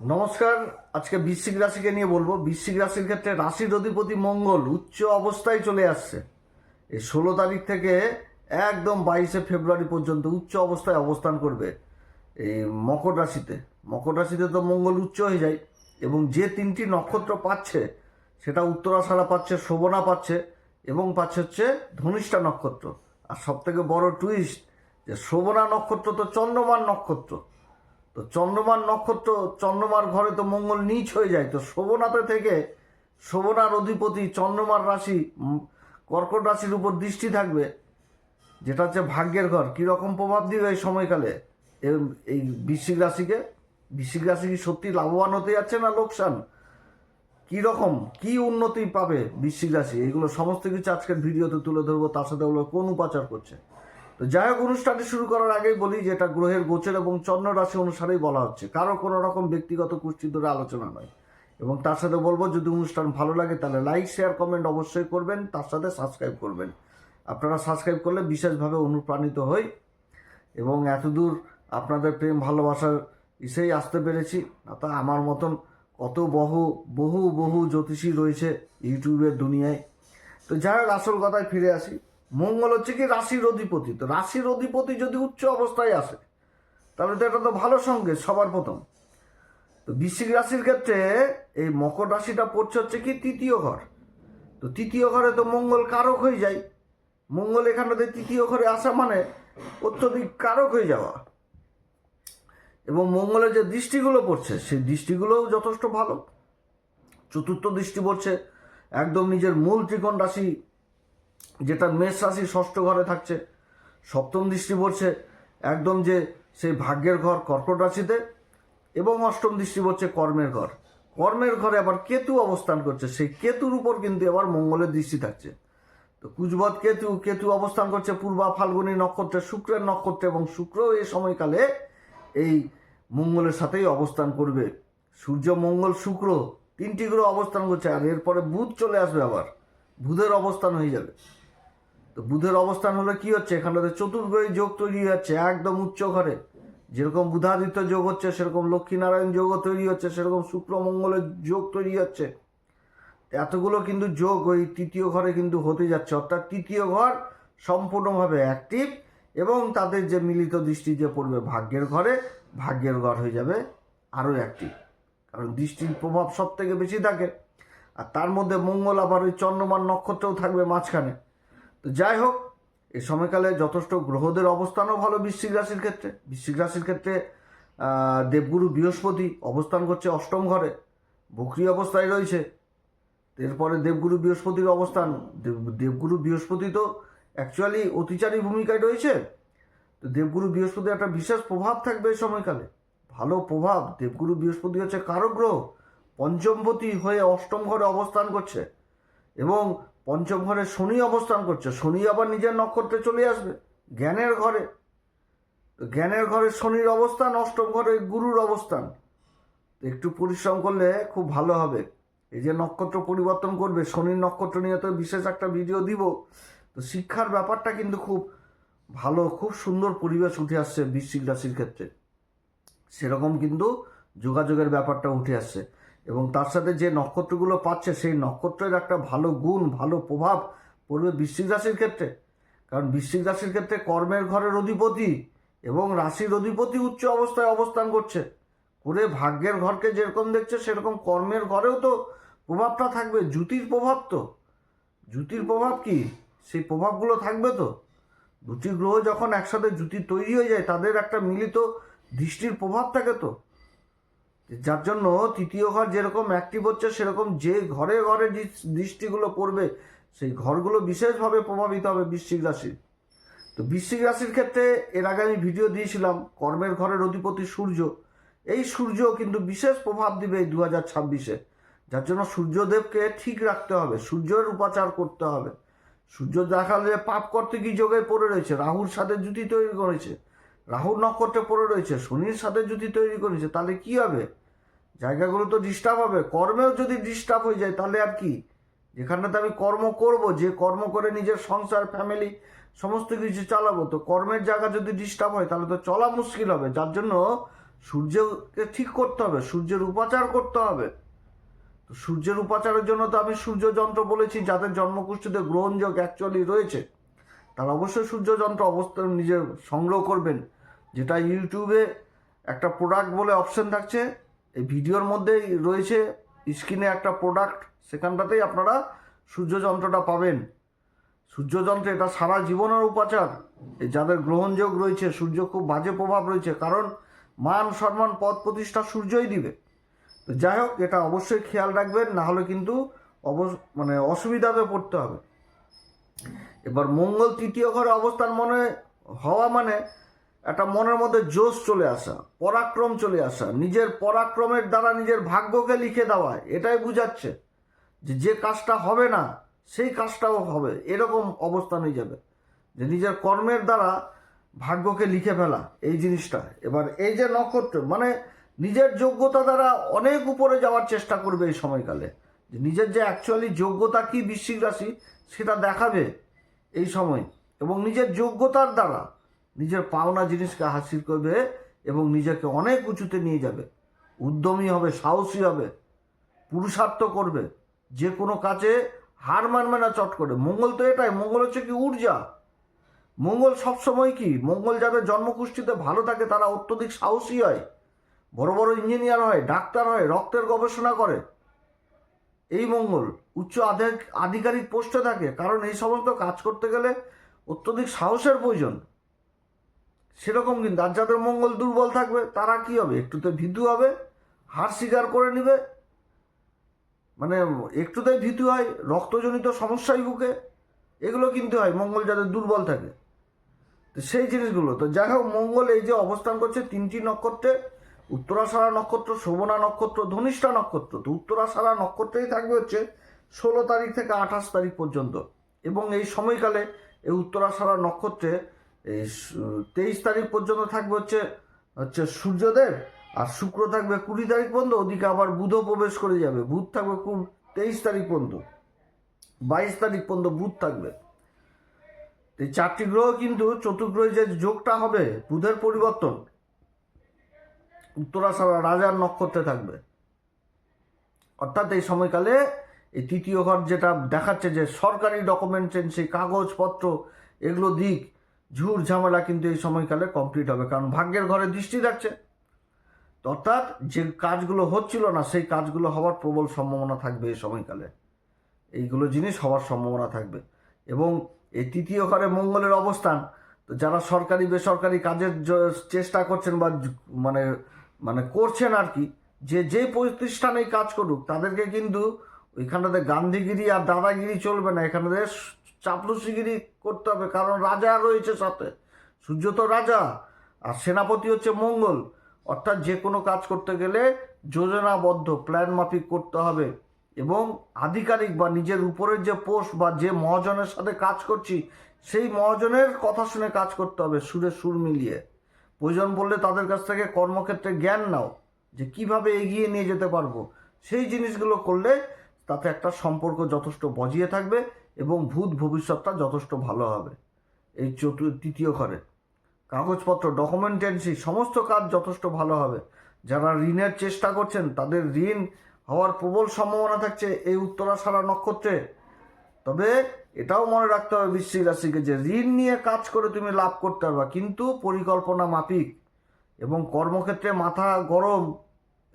নমস্কার, আজকে বৃশ্চিক রাশিকে নিয়ে বলব। বৃশ্চিক রাশির ক্ষেত্রে রাশির অধিপতি মঙ্গল উচ্চ অবস্থায় চলে আসছে। এই ষোলো তারিখ থেকে একদম বাইশে ফেব্রুয়ারি পর্যন্ত উচ্চ অবস্থায় অবস্থান করবে এই মকর রাশিতে। মকর রাশিতে তো মঙ্গল উচ্চ হয়ে যায় এবং যে তিনটি নক্ষত্র পাচ্ছে, সেটা উত্তরাষাঢ়া পাচ্ছে, শোভনা পাচ্ছে এবং পাচ্ছে হচ্ছে ধনিষ্ঠা নক্ষত্র। আর সব থেকে বড় টুইস্ট যে শোভনা নক্ষত্র তো চন্দ্রমান নক্ষত্র। তো চন্দ্রমার নক্ষত্র, চন্দ্রমার ঘরে তো মঙ্গল নিচ হয়ে যায়। তো শোভনাতে থেকে শোভনার অধিপতি চন্দ্রমার রাশি কর্কট রাশির উপর দৃষ্টি থাকবে। যেটা হচ্ছে ভাগ্যের ঘর। কীরকম প্রভাব দিবে এই সময়কালে? এই বৃশ্চিক রাশিকে? বৃশ্চিক রাশি কি সত্যি লাভবান হতে যাচ্ছে না লোকসান? কি রকম কি উন্নতি পাবে বৃশ্চিক রাশি? এগুলো সমস্ত কিছু আজকের ভিডিওতে তুলে ধরবো। তার সাথে ওগুলো কোন উপাচার করছে? তো যাই হোক, অনুষ্ঠানটি শুরু করার আগেই বলি যে এটা গ্রহের গোচর এবং চন্দ্র রাশি অনুসারেই বলা হচ্ছে। কারও কোনো রকম ব্যক্তিগত কুষ্টি ধরে আলোচনা নয়। এবং তার সাথে বলব, যদি অনুষ্ঠান ভালো লাগে তাহলে লাইক শেয়ার কমেন্ট অবশ্যই করবেন। তার সাথে সাবস্ক্রাইব করবেন। আপনারা সাবস্ক্রাইব করলে বিশেষভাবে অনুপ্রাণিত হই। এবং এতদূর আপনাদের প্রেম, ভালোবাসার ইসেই আসতে পেরেছি। তা আমার মতন কত বহু বহু বহু জ্যোতিষী রয়েছে ইউটিউবের দুনিয়ায়। তো যাই হোক, আসল কথায় ফিরে আসি। মঙ্গল হচ্ছে কি রাশির অধিপতি। তো রাশির অধিপতি যদি উচ্চ অবস্থায় আসে, তাহলে তো এটা তো ভালো সঙ্গে, সবার প্রথম। তো বৃশ্চিক রাশির ক্ষেত্রে এই মকর রাশিটা পড়ছে হচ্ছে কি তৃতীয় ঘর। তো তৃতীয় ঘরে তো মঙ্গল কারক হয়ে যায়। মঙ্গল এখানটাতে তৃতীয় ঘরে আসা মানে অত্যধিক কারক হয়ে যাওয়া। এবং মঙ্গলের যে দৃষ্টিগুলো পড়ছে, সেই দৃষ্টিগুলোও যথেষ্ট ভালো। চতুর্থ দৃষ্টি পড়ছে, একদম নিজের মূল ত্রিকোণ রাশি যেটা মেষ রাশি ষষ্ঠ ঘরে থাকছে, সপ্তম দৃষ্টি পড়ছে একদম যে সেই ভাগ্যের ঘর কর্কট রাশিতে এবং অষ্টম দৃষ্টি পড়ছে কর্মের ঘর। কর্মের ঘরে আবার কেতু অবস্থান করছে, সেই কেতুর উপর কিন্তু আবার মঙ্গলের দৃষ্টি থাকছে। তো কুজবত কেতু কেতু অবস্থান করছে পূর্বা ফাল্গুনী নক্ষত্রে শুক্রের নক্ষত্রে এবং শুক্র এই সময়কালে এই মঙ্গলের সাথেই অবস্থান করবে। সূর্য, মঙ্গল, শুক্র তিনটি গ্রহ অবস্থান করছে আর এরপরে বুধ চলে আসবে আবার। বুধের অবস্থান হয়ে যাবে। তো বুধের অবস্থান হলে কি হচ্ছে? এখানটাতে চতুর্গ্রহী যোগ তৈরি হচ্ছে, একদম উচ্চ ঘরে। যেরকম বুধাদিত্য যোগ হচ্ছে, সেরকম লক্ষ্মীনারায়ণ যোগও তৈরি হচ্ছে, সেরকম শুক্র মঙ্গলের যোগ তৈরি হচ্ছে। এতগুলো কিন্তু যোগ ওই তৃতীয় ঘরে কিন্তু হতে যাচ্ছে। অর্থাৎ তৃতীয় ঘর সম্পূর্ণভাবে অ্যাক্টিভ এবং তাদের যে মিলিত দৃষ্টি যে পড়বে ভাগ্যের ঘরে, ভাগ্যের ঘর হয়ে যাবে আরও অ্যাক্টিভ কারণ দৃষ্টির প্রভাব সব থেকে বেশি থাকে। আর তার মধ্যে মঙ্গল আবার ওই চন্দ্রমান নক্ষত্রও থাকবে মাঝখানে। তো যাই হোক, এ সময়কালে যথেষ্ট গ্রহদের অবস্থানও ভালো বৃশ্চিক রাশির ক্ষেত্রে। বৃশ্চিক রাশির ক্ষেত্রে দেবগুরু বৃহস্পতি অবস্থান করছে অষ্টম ঘরে। বকরি অবস্থায় রয়েছে। এরপরে দেবগুরু বৃহস্পতির অবস্থান। দেব- দেবগুরু বৃহস্পতি তো অ্যাকচুয়ালি অতিচারী ভূমিকায় রয়েছে। তো দেবগুরু বৃহস্পতির একটা বিশেষ প্রভাব থাকবে এই সময়কালে। ভালো প্রভাব। দেবগুরু বৃহস্পতি হচ্ছে কারক গ্রহ। পঞ্চমপতি হয়ে অষ্টম ঘরে অবস্থান করছে এবং পঞ্চম ঘরে শনি অবস্থান করছে। শনি আবার নিজের নক্ষত্রে চলে আসবে, জ্ঞানের ঘরে। জ্ঞানের ঘরে শনির অবস্থান, অষ্টম ঘরে গুরুর অবস্থান। একটু পরিশ্রম করলে খুব ভালো হবে। এই যে নক্ষত্র পরিবর্তন করবে, শনির নক্ষত্র নিয়ে তো বিশেষ একটা ভিডিও দিব। তো শিক্ষার ব্যাপারটা কিন্তু খুব ভালো, খুব সুন্দর পরিবেশ উঠে আসছে বৃশ্চিক রাশির ক্ষেত্রে। সেরকম কিন্তু যোগাযোগের ব্যাপারটা উঠে আসছে। এবং তার সাথে যে নক্ষত্রগুলো পাচ্ছে, সেই নক্ষত্রের একটা ভালো গুণ, ভালো প্রভাব পড়বে বৃশ্চিক রাশির ক্ষেত্রে। কারণ বৃশ্চিক রাশির ক্ষেত্রে কর্মের ঘরের অধিপতি এবং রাশির অধিপতি উচ্চ অবস্থায় অবস্থান করছে। করে ভাগ্যের ঘরকে যেরকম দেখছে, সেরকম কর্মের ঘরেও তো প্রভাবটা থাকবে জুতির প্রভাব তো। জুতির প্রভাব কি? সেই প্রভাবগুলো থাকবে তো। দুটি গ্রহ যখন একসাথে জুতি তৈরি হয়ে যায়, তাদের একটা মিলিত দৃষ্টির প্রভাব থাকে তো। যার জন্য তৃতীয় ঘর যেরকম অ্যাক্টিভ হচ্ছে, সেরকম যে ঘরে ঘরে দৃষ্টিগুলো পড়বে, সেই ঘরগুলো বিশেষভাবে প্রভাবিত হবে বৃশ্চিক রাশির। তো বৃশ্চিক রাশির ক্ষেত্রে এর আগে আমি ভিডিও দিয়েছিলাম, কর্মের ঘরের অধিপতি সূর্য। এই সূর্য কিন্তু বিশেষ প্রভাব দিবে এই দু হাজার ছাব্বিশে। যার জন্য সূর্যদেবকে ঠিক রাখতে হবে, সূর্যের উপাচার করতে হবে। সূর্য দেখালে পাপ করতে কি যোগে পড়ে রয়েছে, রাহুর সাথে জুতি তৈরি করেছে। রাহুর নক্ষত্রে পড়ে রয়েছে, শনির সাথে যদি তৈরি করেছে, তাহলে কি হবে? জায়গাগুলো তো ডিস্টার্ব হবে, কর্মেও যদি ডিস্টার্ব হয়ে যায়, তাহলে আর কি? যেখানে তো আমি কর্ম করব, যে কর্ম করে নিজের সংসার ফ্যামিলি সমস্ত কিছু চালাবো, তো কর্মের জায়গা যদি ডিস্টার্ব হয়, তাহলে তো চলা মুশকিল হবে। যার জন্য সূর্যকে ঠিক করতে হবে, সূর্যের উপাচার করতে হবে। তো সূর্যের উপাচারের জন্য তো আমি সূর্য যন্ত্র বলেছি যাদের জন্মকুষ্ঠিতে গ্রহণযোগ অ্যাকচুয়ালি রয়েছে। তারা অবশ্যই সূর্য যন্ত্র অবস্থান নিজের সংগ্রহ করবেন। যেটা ইউটিউবে একটা প্রোডাক্ট বলে অপশন থাকছে, এই ভিডিওর মধ্যেই রয়েছে স্ক্রিনে একটা প্রোডাক্ট সেখানটাতেই আপনারা সূর্যযন্ত্রটা পাবেন। সূর্যযন্ত্র এটা সারা জীবনের উপাচার। যাদের গ্রহণযোগ রয়েছে, সূর্য খুব বাজে প্রভাব রয়েছে, কারণ মান, সম্মান, পদ প্রতিষ্ঠা সূর্যই দিবে। তো যাই হোক, এটা অবশ্যই খেয়াল রাখবেন, না হলে কিন্তু অবশ মানে অসুবিধাতে পড়তে হবে। এবার মঙ্গল তৃতীয় ঘরে অবস্থান মনে হওয়া মানে একটা মনের মধ্যে জোশ চলে আসা, পরাক্রম চলে আসা, নিজের পরাক্রমের দ্বারা নিজের ভাগ্যকে লিখে দেওয়া, এটাই বুঝাচ্ছে যে যে কাজটা হবে না, সেই কাজটাও হবে, এরকম অবস্থান হয়ে যাবে। যে নিজের কর্মের দ্বারা ভাগ্যকে লিখে ফেলা, এই জিনিসটা। এবার এই যে নক্ষত্র মানে নিজের যোগ্যতা দ্বারা অনেক উপরে যাওয়ার চেষ্টা করবে এই সময়কালে। যে নিজের যে অ্যাকচুয়ালি যোগ্যতা কি বৃশ্চিক রাশি, সেটা দেখাবে এই সময়। এবং নিজের যোগ্যতার দ্বারা নিজের পাওনা জিনিসকে হাসিল করবে এবং নিজেকে অনেক উঁচুতে নিয়ে যাবে। উদ্যমী হবে, সাহসী হবে, পুরুষার্থ করবে, যে কোনো কাজে হার মানবে না, চট করে। মঙ্গল তো এটাই, মঙ্গল হচ্ছে কি ঊর্জা। মঙ্গল সবসময় কি? মঙ্গল যাদের জন্মকুষ্ঠিতে ভালো থাকে, তারা অত্যধিক সাহসী হয়, বড় বড় ইঞ্জিনিয়ার হয়, ডাক্তার হয়, রক্তের গবেষণা করে। এই মঙ্গল উচ্চ আধিক আধিকারিক পোস্টে থাকে, কারণ এই সমস্ত কাজ করতে গেলে অত্যধিক সাহসের প্রয়োজন। সেরকম কিন্তু। আর যাদের মঙ্গল দুর্বল থাকবে, তারা কি হবে? একটুতে ভীতু হবে, হার স্বীকার করে নিবে। মানে একটুতেই ভীতু হয়, রক্তজনিত সমস্যায় ভুগে। এগুলো কিন্তু হয়, মঙ্গল যাদের দুর্বল থাকে। তো সেই জিনিসগুলো। তো যাই হোক, মঙ্গল এই যে অবস্থান করছে তিনটি নক্ষত্রে উত্তরাষাঢ়া নক্ষত্র, শোভনা নক্ষত্র, ধনিষ্ঠা নক্ষত্র। তো উত্তরাষাঢ়া নক্ষত্রেই থাকবে হচ্ছে ষোলো তারিখ থেকে আঠাশ তারিখ পর্যন্ত। এবং এই সময়কালে এই উত্তরাষাঢ়া নক্ষত্রে এই তেইশ তারিখ পর্যন্ত থাকবে হচ্ছে হচ্ছে সূর্যদেব, আর শুক্র থাকবে কুড়ি তারিখ পর্যন্ত, ওদিকে আবার বুধও প্রবেশ করে যাবে। বুধ থাকবে তেইশ তারিখ পর্যন্ত। বাইশ তারিখ পর্যন্ত বুধ থাকবে। এই চারটি গ্রহ কিন্তু চতুর্গ্রহে যে যোগটা হবে, বুধের পরিবর্তন, উত্তরাষাঢ়া রাজার নক্ষত্রে থাকবে। অর্থাৎ এই সময়কালে এই তৃতীয় ঘর যেটা দেখাচ্ছে যে সরকারি ডকুমেন্টেশন সেই কাগজপত্র, এগুলো দিক ঝুর ঝামেলা কিন্তু এই সময়কালে কমপ্লিট হবে, কারণ ভাগ্যের ঘরে দৃষ্টি থাকছে। অর্থাৎ যে কাজগুলো হচ্ছিল না, সেই কাজগুলো হওয়ার প্রবল সম্ভাবনা থাকবে এই সময়কালে। এইগুলো জিনিস হওয়ার সম্ভাবনা থাকবে। এবং এই তৃতীয় ঘরে মঙ্গলের অবস্থান, তো যারা সরকারি, বেসরকারি কাজের চেষ্টা করছেন বা মানে মানে করছেন আর কি, যে যে প্রতিষ্ঠানেই কাজ করুক, তাদেরকে কিন্তু ওইখানটাতে গান্ধীগিরি আর দাদাগিরি চলবে না এখানে চাপলুসিগিরি করতে হবে, কারণ রাজা রয়েছে সাথে। সূর্য তো রাজা, আর সেনাপতি হচ্ছে মঙ্গল। অর্থাৎ যে কোনো কাজ করতে গেলে যোজনাবদ্ধ, প্ল্যান মাফিক করতে হবে। এবং আধিকারিক বা নিজের উপরের যে পোস্ট বা যে মহাজনের সাথে কাজ করছি, সেই মহাজনের কথা শুনে কাজ করতে হবে, সুরে সুর মিলিয়ে। প্রয়োজন বললে তাদের কাছ থেকে কর্মক্ষেত্রে জ্ঞান নাও, যে কীভাবে এগিয়ে নিয়ে যেতে পারব। সেই জিনিসগুলো করলে তাতে একটা সম্পর্ক যথেষ্ট বজিয়ে থাকবে এবং ভূত ভবিষ্যৎটা যথেষ্ট ভালো হবে। এই চতুর্থ তৃতীয় ঘরে। কাগজপত্র ডকুমেন্টেন্সি সমস্ত কাজ যথেষ্ট ভালো হবে। যারা ঋণের চেষ্টা করছেন, তাদের ঋণ হওয়ার প্রবল সম্ভাবনা থাকছে এই উত্তরাষাঢ়া নক্ষত্রে। তবে এটাও মনে রাখতে হবে বৃশ্চিক রাশিকে যে ঋণ নিয়ে কাজ করে তুমি লাভ করতে পারবা, কিন্তু পরিকল্পনা মাফিক এবং কর্মক্ষেত্রে মাথা গরম,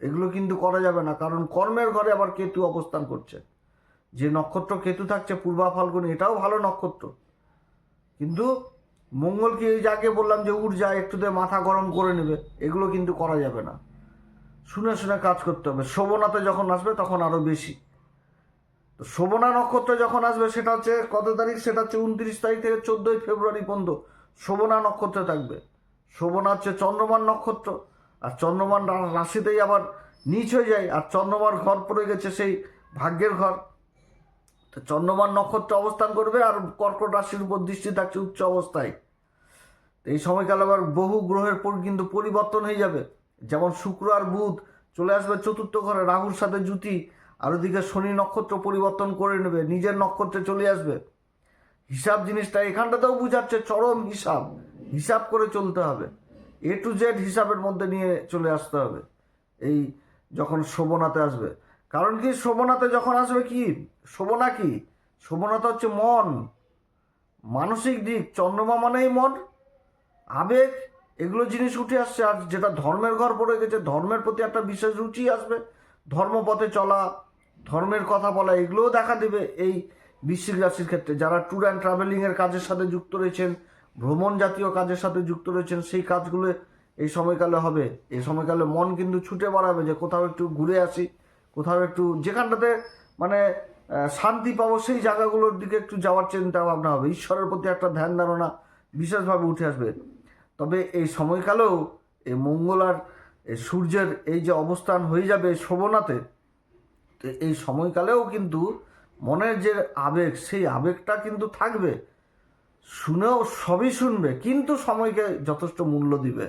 এগুলো কিন্তু করা যাবে না, কারণ কর্মের ঘরে আবার কেতু অবস্থান করছে। যে নক্ষত্র কেতু থাকছে, পূর্বা ফাল্গুনি, এটাও ভালো নক্ষত্র। কিন্তু মঙ্গলকে এই যাকে বললাম যে ঊর্জা একটুতে মাথা গরম করে নেবে, এগুলো কিন্তু করা যাবে না। শুনে শুনে কাজ করতে হবে। শোভনাতে যখন আসবে, তখন আরও বেশি। তো শোভনা নক্ষত্র যখন আসবে, সেটা হচ্ছে কত তারিখ? সেটা হচ্ছে উনত্রিশ তারিখ থেকে চোদ্দোই ফেব্রুয়ারি পর্যন্ত শোভনা নক্ষত্রে থাকবে। শোভনা হচ্ছে চন্দ্রমান নক্ষত্র। আর চন্দ্রমান রাশিতেই আবার নিচ হয়ে যায়। আর চন্দ্রমার ঘর পড়ে গেছে সেই ভাগ্যের ঘর। তো চন্দ্রমান নক্ষত্রে অবস্থান করবে আর কর্কট রাশির উপর দৃষ্টি থাকছে উচ্চ অবস্থায়। এই সময়কালে আবার বহু গ্রহের পর কিন্তু পরিবর্তন হয়ে যাবে। যেমন শুক্র আর বুধ চলে আসবে চতুর্থ ঘরে, রাহুর সাথে জুতি আর ওদিকে শনি নক্ষত্র পরিবর্তন করে নেবে, নিজের নক্ষত্রে চলে আসবে। হিসাব জিনিসটা এখানটাতেও বুঝাচ্ছে, চরম হিসাব। হিসাব করে চলতে হবে। এ টু জেড হিসাবের মধ্যে নিয়ে চলে আসতে হবে। এই যখন শোভনাতে আসবে। কারণ কি শোভনাতে যখন আসবে কি? শোভনা কি? শোভনাতে হচ্ছে মন। মানসিক দিক, চন্দ্রমা মানেই মন। আবেগ, এগুলো জিনিস উঠে আসছে, আর যেটা ধর্মের ঘর পড়ে গেছে, ধর্মের প্রতি একটা বিশেষ রুচি আসবে। ধর্মপথে চলা, ধর্মের কথা বলা, এগুলোও দেখা দেবে এই বৃশ্চিক রাশির ক্ষেত্রে। যারা ট্যুর অ্যান্ড ট্রাভেলিংয়ের কাজের সাথে যুক্ত রয়েছেন, ভ্রমণ জাতীয় কাজের সাথে যুক্ত রয়েছেন, সেই কাজগুলো এই সময়কালে হবে। এই সময়কালে মন কিন্তু ছুটে বাড়াবে যে কোথাও একটু ঘুরে আসি। কোথাও একটু যেখানটাতে মানে শান্তি পাবো, সেই জায়গাগুলোর দিকে একটু যাওয়ার চিন্তা ভাবনা হবে। ঈশ্বরের প্রতি একটা ধ্যান ধারণা বিশেষভাবে উঠে আসবে। তবে এই সময়কালেও এই মঙ্গল আর সূর্যের এই যে অবস্থান হয়ে যাবে শোভনাতে এই সময়কালেও কিন্তু মনের যে আবেগ, সেই আবেগটা কিন্তু থাকবে। শুনেও সবই শুনবে, কিন্তু সময়কে যথেষ্ট মূল্য দিবে।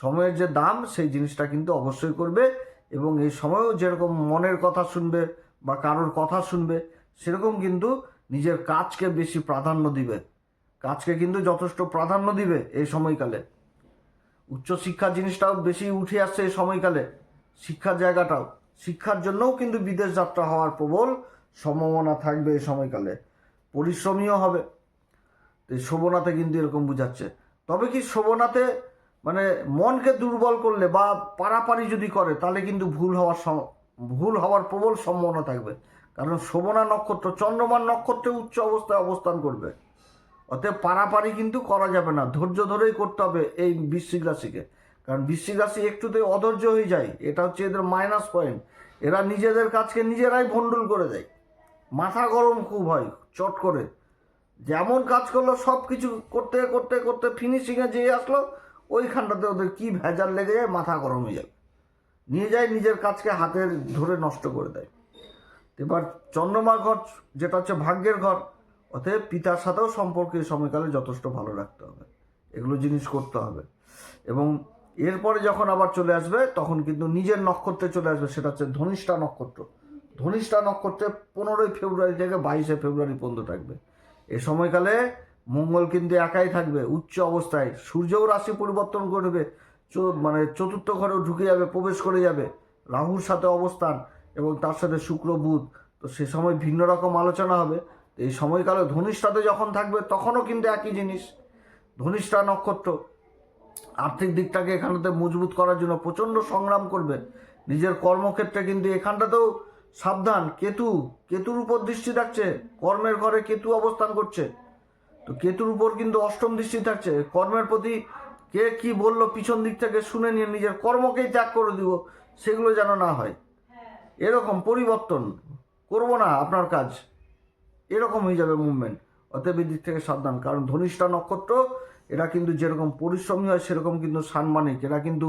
সময়ের যে দাম, সেই জিনিসটা কিন্তু অবশ্যই করবে। এবং এই সময়ও যেরকম মনের কথা শুনবে বা কারোর কথা শুনবে, সেরকম কিন্তু নিজের কাজকে বেশি প্রাধান্য দিবে। কাজকে কিন্তু যথেষ্ট প্রাধান্য দিবে এই সময়কালে। উচ্চশিক্ষা জিনিসটাও বেশি উঠে আসছে এই সময়কালে, শিক্ষার জায়গাটাও। শিক্ষার জন্যও কিন্তু বিদেশ যাত্রা হওয়ার প্রবল সম্ভাবনা থাকবে এই সময়কালে। পরিশ্রমীও হবে। এই শোভনাতে কিন্তু এরকম বুঝাচ্ছে। তবে কি শোভনাতে মানে মনকে দুর্বল করলে বা পারাপারি যদি করে, তাহলে কিন্তু ভুল হওয়ার ভুল হওয়ার প্রবল সম্ভাবনা থাকবে। কারণ শোভনা নক্ষত্র, চন্দ্রমান নক্ষত্রে উচ্চ অবস্থায় অবস্থান করবে। অতএব পারাপারি কিন্তু করা যাবে না, ধৈর্য ধরেই করতে হবে এই বৃশ্চিক রাশিকে। কারণ বৃশ্চিক রাশি একটুতে অধৈর্য হয়ে যায়, এটা হচ্ছে এদের মাইনাস পয়েন্ট এরা নিজেদের কাজকে নিজেরাই ভণ্ডুল করে দেয়। মাথা গরম খুব হয়, চট করে। যেমন কাজ করল সব কিছু করতে করতে করতে ফিনিশিংয়ে যেয়ে আসলো ওইখানটাতে ওদের কি ভেজাল লেগে যায়, মাথা গরম হয়ে যাবে। নিয়ে যায়, নিজের কাজকে হাতের ধরে নষ্ট করে দেয়। এবার চন্দ্রমা ঘর, যেটা হচ্ছে ভাগ্যের ঘর, অতএব পিতার সাথেও সম্পর্ক এই সময়কালে যথেষ্ট ভালো রাখতে হবে। এগুলো জিনিস করতে হবে। এবং এরপরে যখন আবার চলে আসবে, তখন কিন্তু নিজের নক্ষত্রে চলে আসবে, সেটা হচ্ছে ধনিষ্ঠা নক্ষত্র। ধনিষ্ঠা নক্ষত্রে পনেরোই ফেব্রুয়ারি থেকে বাইশে ফেব্রুয়ারি পর্যন্ত থাকবে। এ সময়কালে মঙ্গল কিন্তু একাই থাকবে, উচ্চ অবস্থায়। সূর্যও রাশি পরিবর্তন করবে মানে চতুর্থ ঘরেও ঢুকে যাবে, প্রবেশ করে যাবে। রাহুর সাথে অবস্থান এবং তার সাথে শুক্র, বুধ। তো সে সময় ভিন্ন রকম আলোচনা হবে। এই সময়কালে ধনিষ্ঠাতে যখন থাকবে, তখনও কিন্তু একই জিনিস। ধনিষ্ঠা নক্ষত্র আর্থিক দিকটাকে এখানটাতে মজবুত করার জন্য প্রচণ্ড সংগ্রাম করবে। নিজের কর্মক্ষেত্রে কিন্তু এখানটাতেও সাবধান। কেতু, কেতুর উপর দৃষ্টি রাখছে। কর্মের ঘরে কেতু অবস্থান করছে। তো কেতুর উপর কিন্তু অষ্টম দৃষ্টি থাকছে। কর্মের প্রতি কে কি বলল পিছন দিক থেকে শুনে নিয়ে নিজের কর্মকেই ত্যাগ করে দিব, সেগুলো যেন না হয়। এরকম পরিবর্তন করব না আপনার কাজ। এরকম হয়ে যাবে মুভমেন্ট অতএব দিক থেকে সাবধান। কারণ ধনিষ্ঠা নক্ষত্র, এরা কিন্তু যেরকম পরিশ্রমী হয়, সেরকম কিন্তু সাম্মানিক। এরা কিন্তু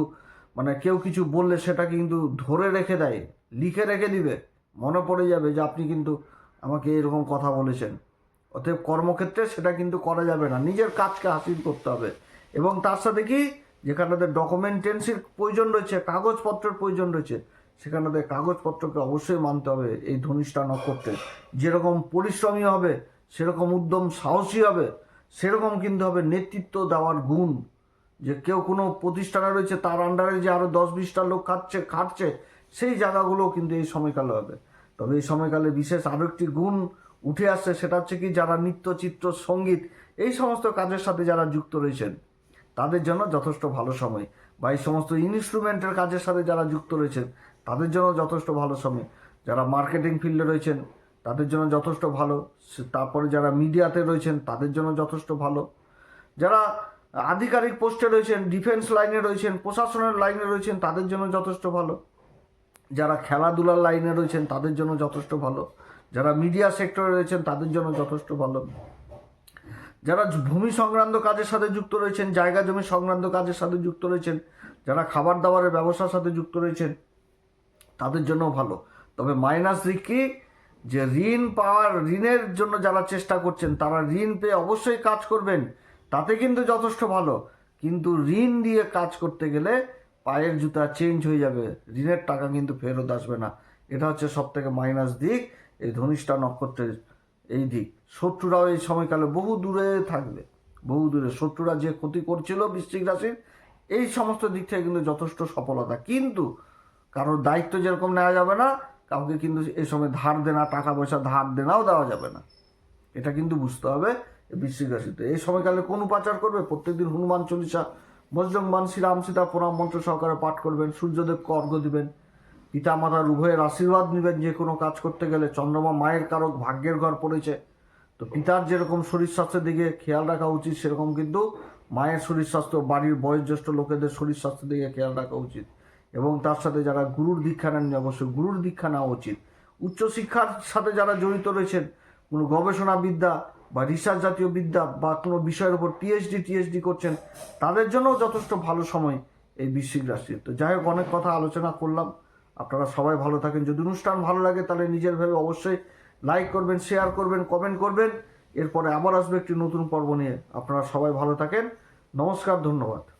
মানে কেউ কিছু বললে সেটা কিন্তু ধরে রেখে দেয়, লিখে রেখে দিবে। মনে পড়ে যাবে যে আপনি কিন্তু আমাকে এরকম কথা বলেছেন। অতএব কর্মক্ষেত্রে সেটা কিন্তু করা যাবে না। নিজের কাজকে হাসিল করতে হবে। এবং তার সাথে কি? যেখানটাতে ডকুমেন্টেন্সির প্রয়োজন রয়েছে, কাগজপত্রের প্রয়োজন রয়েছে সেখানটাতে কাগজপত্রকে অবশ্যই মানতে হবে এই ধনিষ্ঠা নক্ষত্রে। যেরকম পরিশ্রমী হবে, সেরকম উদ্যম সাহসী হবে, সেরকম কিন্তু হবে নেতৃত্ব দেওয়ার গুণ। যে কেউ কোনো প্রতিষ্ঠানে রয়েছে, তার আন্ডারে যে আরও দশ বিশটা লোক খাচ্ছে, খাটছে, সেই জায়গাগুলো কিন্তু এই সময়কালে হবে। তবে এই সময়কালে বিশেষ আরও একটি গুণ উঠে আসছে সেটা হচ্ছে কি যারা নৃত্য, চিত্র, সংগীত, এই সমস্ত কাজের সাথে যারা যুক্ত রয়েছেন, তাদের জন্য যথেষ্ট ভালো সময়। বা এই সমস্ত ইনস্ট্রুমেন্টের কাজের সাথে যারা যুক্ত রয়েছেন, তাদের জন্য যথেষ্ট ভালো সময়। যারা মার্কেটিং ফিল্ডে রয়েছেন, তাদের জন্য যথেষ্ট ভালো। তারপরে যারা মিডিয়াতে রয়েছেন, তাদের জন্য যথেষ্ট ভালো। যারা আধিকারিক পোস্টে রয়েছেন ডিফেন্স লাইনে রয়েছেন, প্রশাসনের লাইনে রয়েছেন, তাদের জন্য যথেষ্ট ভালো। যারা খেলাধুলার লাইনে রয়েছেন, তাদের জন্য যথেষ্ট ভালো। যারা মিডিয়া সেক্টরে রয়েছেন, তাদের জন্য যথেষ্ট ভালো। যারা ভূমি সংক্রান্ত কাজের সাথে যুক্ত রয়েছেন, জায়গা জমি সংক্রান্ত কাজের সাথে যুক্ত রয়েছেন, যারা খাবার দাবারের ব্যবসার সাথে যুক্ত রয়েছেন, তাদের জন্য ভালো। তবে মাইনাস দিক কি? যে ঋণ পাওয়ার, ঋণের জন্য যারা চেষ্টা করছেন, তারা ঋণ পেয়ে অবশ্যই কাজ করবেন। তাতে কিন্তু যথেষ্ট ভালো। কিন্তু ঋণ দিয়ে কাজ করতে গেলে পায়ের জুতা চেঞ্জ হয়ে যাবে। ঋণের টাকা কিন্তু ফেরত আসবে না। এটা হচ্ছে সব থেকে মাইনাস দিক। এই ধনিষ্ঠা নক্ষত্রের এই দিক। শত্রুরাও এই সময়কালে বহু দূরে থাকবে, বহু দূরে। শত্রুরা যে ক্ষতি করছিল বৃশ্চিক রাশির, এই সমস্ত দিক থেকে কিন্তু যথেষ্ট সফলতা। কিন্তু কারোর দায়িত্ব যেরকম নেওয়া যাবে না, কাউকে কিন্তু এই সময় ধার দেনা টাকা পয়সা ধার দেনাও দেওয়া যাবে না। এটা কিন্তু বুঝতে হবে বৃশ্চিক রাশিতে। এই সময়কালে কোন উপাচার করবে? প্রত্যেকদিন হনুমান চল্লিশা বজ্রংবান শ্রীরাম সীতা প্রণাম মন্ত্র সহকারে পাঠ করবেন, সূর্যদেবকে অর্ঘ্য দিবেন। পিতা মাতার উভয়ের আশীর্বাদ নেবেন, যে কোনো কাজ করতে গেলে চন্দ্রমা মায়ের কারক ভাগ্যের ঘর পড়েছে। তো পিতার যেরকম শরীর স্বাস্থ্যের দিকে খেয়াল রাখা উচিত, সেরকম কিন্তু মায়ের শরীর স্বাস্থ্য, বাড়ির বয়োজ্যেষ্ঠ লোকেদের শরীর স্বাস্থ্যের দিকে খেয়াল রাখা উচিত। এবং তার সাথে যারা গুরুর দীক্ষা নেননি, অবশ্যই গুরুর দীক্ষা নেওয়া উচিত। উচ্চশিক্ষার সাথে যারা জড়িত রয়েছেন, কোনো গবেষণা বিদ্যা বা রিসার্চ জাতীয় বিদ্যা বা কোনো বিষয়ের উপর পিএইচডি টিএইচডি করছেন, তাদের জন্য যথেষ্ট ভালো সময় এই বৃশ্চিক রাশির। তো যাই হোক, অনেক কথা আলোচনা করলাম। আপনারা সবাই ভালো থাকেন। যদি অনুষ্ঠান ভালো লাগে, তাহলে নিজের ভেবে অবশ্যই লাইক করবেন শেয়ার করবেন কমেন্ট করবেন। এরপরে আবার আসবে একটি নতুন পর্ব নিয়ে। আপনারা সবাই ভালো থাকেন। নমস্কার, ধন্যবাদ।